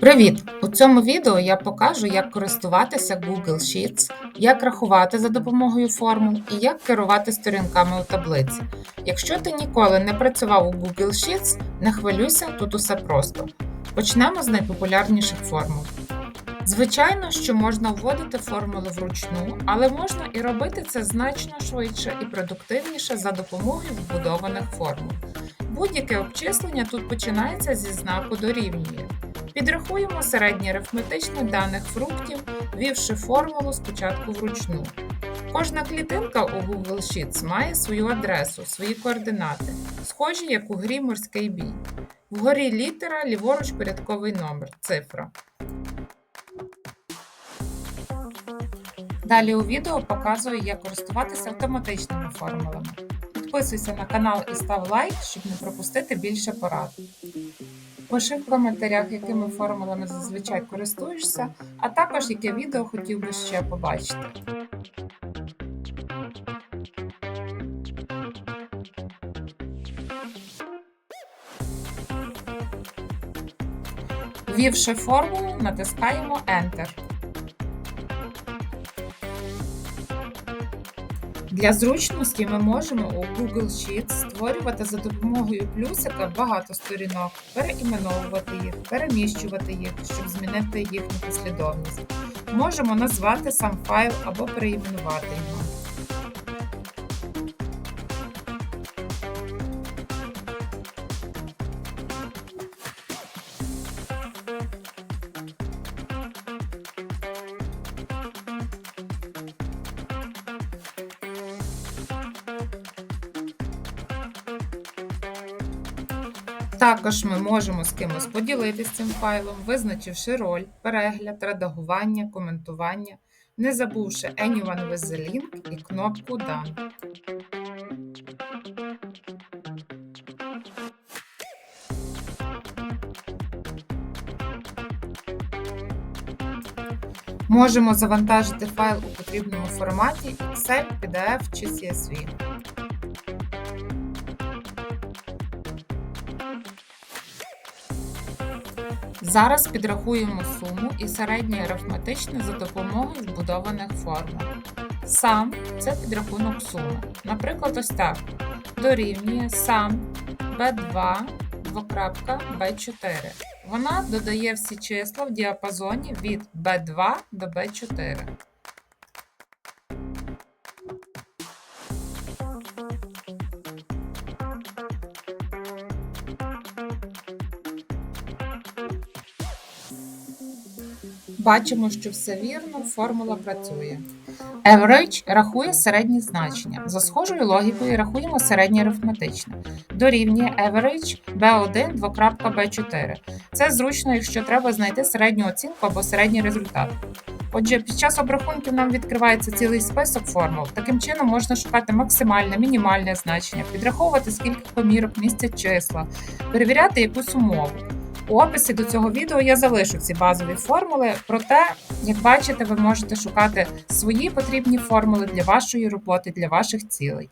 Привіт! У цьому відео я покажу, як користуватися Google Sheets, як рахувати за допомогою формул і як керувати сторінками у таблиці. Якщо ти ніколи не працював у Google Sheets, не хвилюйся, тут усе просто. Почнемо з найпопулярніших формул. Звичайно, що можна вводити формули вручну, але можна і робити це значно швидше і продуктивніше за допомогою вбудованих формул. Будь-яке обчислення тут починається зі знаку дорівнює. Підрахуємо середнє арифметичне даних фруктів, ввівши формулу спочатку вручну. Кожна клітинка у Google Sheets має свою адресу, свої координати, схожі як у грі морський бій. Вгорі літера, ліворуч порядковий номер, цифра. Далі у відео показую, як користуватися автоматичними формулами. Підписуйся на канал і став лайк, щоб не пропустити більше порад. Пиши в коментарях, якими формулами зазвичай користуєшся, а також яке відео хотів би ще побачити. Ввівши формулу, натискаємо Enter. Для зручності ми можемо у Google Sheets створювати за допомогою плюсика багато сторінок, переіменовувати їх, переміщувати їх, щоб змінити їхню послідовність. Можемо назвати сам файл або переіменувати його. Також ми можемо з кимось поділитися цим файлом, визначивши роль, перегляд, редагування, коментування, не забувши Anyone with the link і кнопку Done. Можемо завантажити файл у потрібному форматі Excel, PDF чи CSV. Зараз підрахуємо суму і середнє арифметичне за допомогою вбудованих формул. Сам це підрахунок суми. Наприклад, ось так. Дорівнює сам b2 двокрапка b4. Вона додає всі числа в діапазоні від b2 до b4. Бачимо, що все вірно, формула працює. Average рахує середні значення. За схожою логікою рахуємо середнє арифметичне. Дорівнює average B1 двокрапка B4. Це зручно, якщо треба знайти середню оцінку або середній результат. Отже, під час обрахунків нам відкривається цілий список формул. Таким чином можна шукати максимальне, мінімальне значення, підраховувати, скільки помірок містять числа, перевіряти якусь умову. У описі до цього відео я залишу ці базові формули, проте, як бачите, ви можете шукати свої потрібні формули для вашої роботи, для ваших цілей.